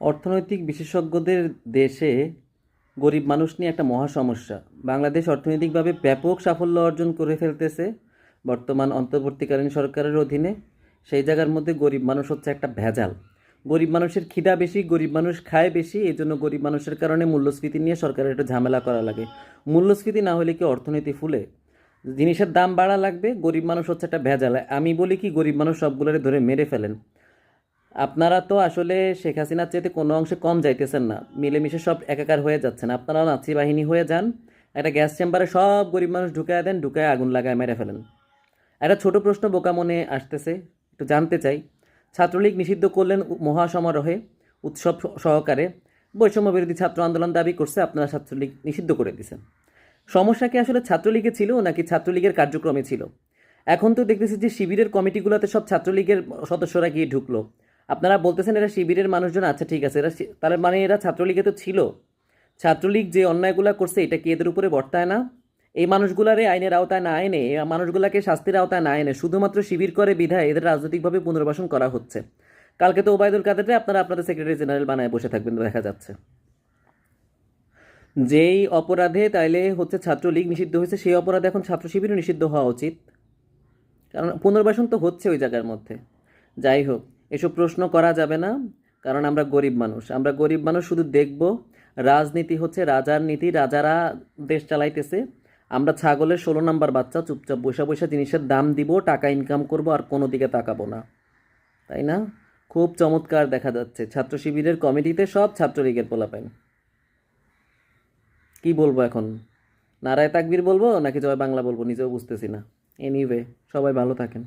অর্থনৈতিক বিশেষজ্ঞদের দেশে গরিব মানুষ নিয়ে একটা মহা সমস্যা। বাংলাদেশ অর্থনৈতিকভাবে ব্যাপক সাফল্য অর্জন করে ফেলতেছে বর্তমান অন্তর্বর্তীকালীন সরকারের অধীনে। সেই জায়গার মধ্যে গরিব মানুষ হচ্ছে একটা ভেজাল। গরিব মানুষের খিদা বেশি, গরিব মানুষ খায় বেশি এই জন্য গরিব মানুষের কারণে মূল্যস্ফীতি নিয়ে সরকারের একটা ঝামেলা করা লাগে। মূল্যস্ফীতি না হলে কি অর্থনীতি ফুলে? জিনিসের দাম বাড়া লাগবে, গরিব মানুষ হচ্ছে একটা ভেজাল। আমি বলি কি, গরিব মানুষ সবগুলোরে ধরে মেরে ফেলেন। আপনারা তো আসলে শেখ হাসিনার চাইতে কোনো অংশে কম যাইতেছেন না। মিলেমিশে সব একাকার হয়ে যাচ্ছেন। আপনারাও নাচি বাহিনী হয়ে যান, একটা গ্যাস চেম্বারে সব গরিব মানুষ ঢুকায় দেন, ঢুকায় আগুন লাগায় মেরে ফেলেন। একটা ছোট প্রশ্ন বোকা মনে আসতেছে, একটু জানতে চাই। ছাত্রলীগ নিষিদ্ধ করলেন মহাসমারোহে উৎসব সহকারে। বৈষম্য বিরোধী ছাত্র আন্দোলন দাবি করছে, আপনারা ছাত্রলীগ নিষিদ্ধ করে দিয়েছেন। সমস্যা কি আসলে ছাত্রলীগে ছিল, নাকি ছাত্রলীগের কার্যক্রমে ছিল? এখন তো দেখতেছি যে শিবিরের কমিটিগুলোতে সব ছাত্রলীগের সদস্যরা গিয়ে ঢুকলো। আপনারা বলতেছেন এরা শিবিরের মানুষজন আচ্ছা ঠিক আছে, এরা তার মানে এরা ছাত্রলীগে তো ছিল। ছাত্রলীগ যে অন্যায়গুলো করছে, এটা কি এদের উপরে বর্তায় না? এই মানুষগুলারে আইনের আওতায় না আইনে এই মানুষগুলাকে শাস্তির আওতায় না আইনে শুধুমাত্র শিবির করে বিধায় এদের রাজনৈতিকভাবে পুনর্বাসন করা হচ্ছে। কালকে তো ওবায়দুল কাদেরকে আপনারা আপনাদের সেক্রেটারি জেনারেল বানায় বসে থাকবেন, দেখা যাচ্ছে। যেই অপরাধে তাইলে হচ্ছে ছাত্রলীগ নিষিদ্ধ হয়েছে, সেই অপরাধে এখন ছাত্র শিবিরও নিষিদ্ধ হওয়া উচিত। কারণ পুনর্বাসন তো হচ্ছে ওই জায়গার মধ্যে। যাই হোক এসব প্রশ্ন করা যাবে না, কারণ আমরা গরিব মানুষ। আমরা গরিব মানুষ শুধু দেখব রাজনীতি হচ্ছে রাজার নীতি, রাজারা দেশ চালাইতেছে। আমরা ছাগলের ষোলো নাম্বার বাচ্চা, চুপচাপ বসে বসে জিনিসের দাম দিব, টাকা ইনকাম করব, আর কোনো দিকে তাকাবো না। তাই না? খুব চমৎকার দেখা যাচ্ছে। ছাত্র শিবিরের কমিটিতে সব ছাত্রলীগের পোলাপাইন। কি বলব এখন? নারায় তাকবির বলব নাকি জয় বাংলা বলব? নিজেও বুঝতেছি না। এনিওয়ে সবাই ভালো থাকেন।